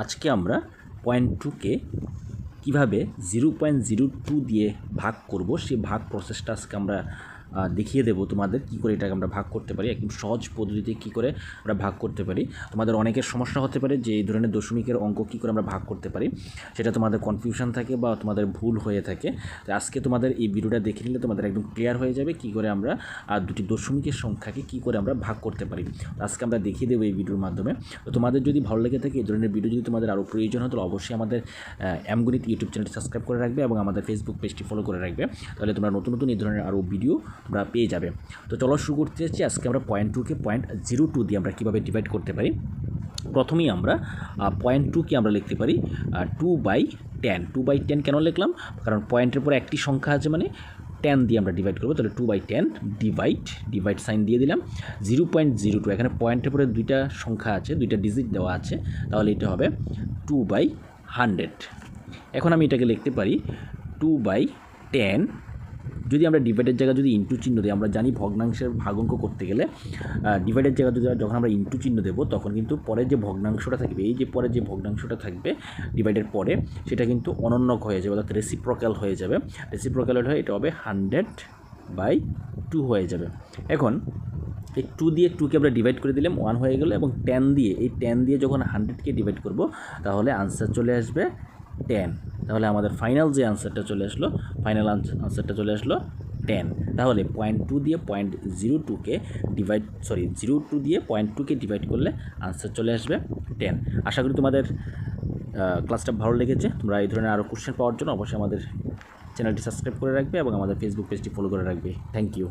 আজকে আমরা পয়েন্ট টুকে কীভাবে জিরো পয়েন্ট জিরো টু দিয়ে ভাগ করব, সেই ভাগ প্রসেসটা আজকে আমরা দেখিয়ে দেবো তোমাদের কী করে এটাকে আমরা ভাগ করতে পারি, একদম সহজ পদ্ধতিতে কী করে আমরা ভাগ করতে পারি। তোমাদের অনেকের সমস্যা হতে পারে যে এই ধরনের দশমিকের অঙ্ক কী করে আমরা ভাগ করতে পারি, সেটা তোমাদের কনফিউশন থাকে বা তোমাদের ভুল হয়ে থাকে। তো আজকে তোমাদের এই ভিডিওটা দেখে নিলে তোমাদের একদম ক্লিয়ার হয়ে যাবে কী করে আমরা আর দুটি দশমিকের সংখ্যাকে কী করে আমরা ভাগ করতে পারি। আজকে আমরা দেখিয়ে দেবো এই ভিডিওর মাধ্যমে। তো তোমাদের যদি ভালো লেগে থাকে, এই ধরনের ভিডিও যদি তোমাদের আরও প্রয়োজন হয়, তাহলে অবশ্যই আমাদের অ্যামগণিত ইউটিউব চ্যানেলটি সাবস্ক্রাইব করে রাখবে এবং আমাদের ফেসবুক পেজটি ফলো করে রাখবে। তাহলে তোমরা নতুন নতুন এই ধরনের আরও ভিডিও তোমরা পেয়ে যাবে। তো চলো শুরু করতে যাচ্ছি আজকে আমরা পয়েন্ট টুকে পয়েন্ট জিরো টু দিয়ে আমরা কীভাবে ডিভাইড করতে পারি? প্রথমেই আমরা পয়েন্ট টুকে আমরা লিখতে পারি two by ten two by ten কেন লিখলাম? কারণ পয়েন্টের পরে একটি সংখ্যা আছে মানে টেন দিয়ে আমরা ডিভাইড করব। তাহলে two by ten divide divide sign দিয়ে দিলাম। জিরো পয়েন্ট জিরো টু এখানে পয়েন্টের পরে দুইটা সংখ্যা আছে, দুইটা ডিজিট দেওয়া আছে। তাহলে এটা হবে টু বাই হান্ড্রেড এখন আমি এটাকে লিখতে পারি টু বাই টেন যদি আমরা ডিভাইডের জায়গায় যদি ইন্টু চিহ্ন দিই, আমরা জানি ভগ্নাংশের ভাগঙ্ক করতে গেলে ডিভাইডের জায়গায় যদি যখন আমরা ইন্টু চিহ্ন দেবো, তখন কিন্তু পরে যে ভগ্নাংশটা থাকবে, এই যে পরে যে ভগ্নাংশটা থাকবে ডিভাইডের পরে, সেটা কিন্তু অনন্যক হয়ে যাবে, অর্থাৎ রেসিপ্রোক্যাল হয়ে যাবে। রেসিপ্রোক্যাল হয়ে এটা হবে হান্ড্রেড বাই টু হয়ে যাবে। এখন, এই টু দিয়ে টুকে আমরা ডিভাইড করে দিলাম ওয়ান হয়ে গেলো এবং টেন দিয়ে, এই টেন দিয়ে যখন হান্ড্রেডকে ডিভাইড করব, তাহলে আনসার চলে আসবে টেন তাহলে আমাদের ফাইনাল যে আনসারটা চলে আসলো ফাইনাল আনসারটা চলে আসলো টেন তাহলে পয়েন্ট টু দিয়ে পয়েন্ট জিরো টুকে ডিভাইড সরি জিরো টু দিয়ে পয়েন্ট টুকে ডিভাইড করলে আনসার চলে আসবে টেন আশা করি তোমাদের ক্লাসটা ভালো লেগেছে। তোমরা এই ধরনের আরও কোশ্চেন পাওয়ার জন্য অবশ্যই আমাদের চ্যানেলটি সাবস্ক্রাইব করে রাখবে এবং আমাদের ফেসবুক পেজটি ফলো করে রাখবে। Thank you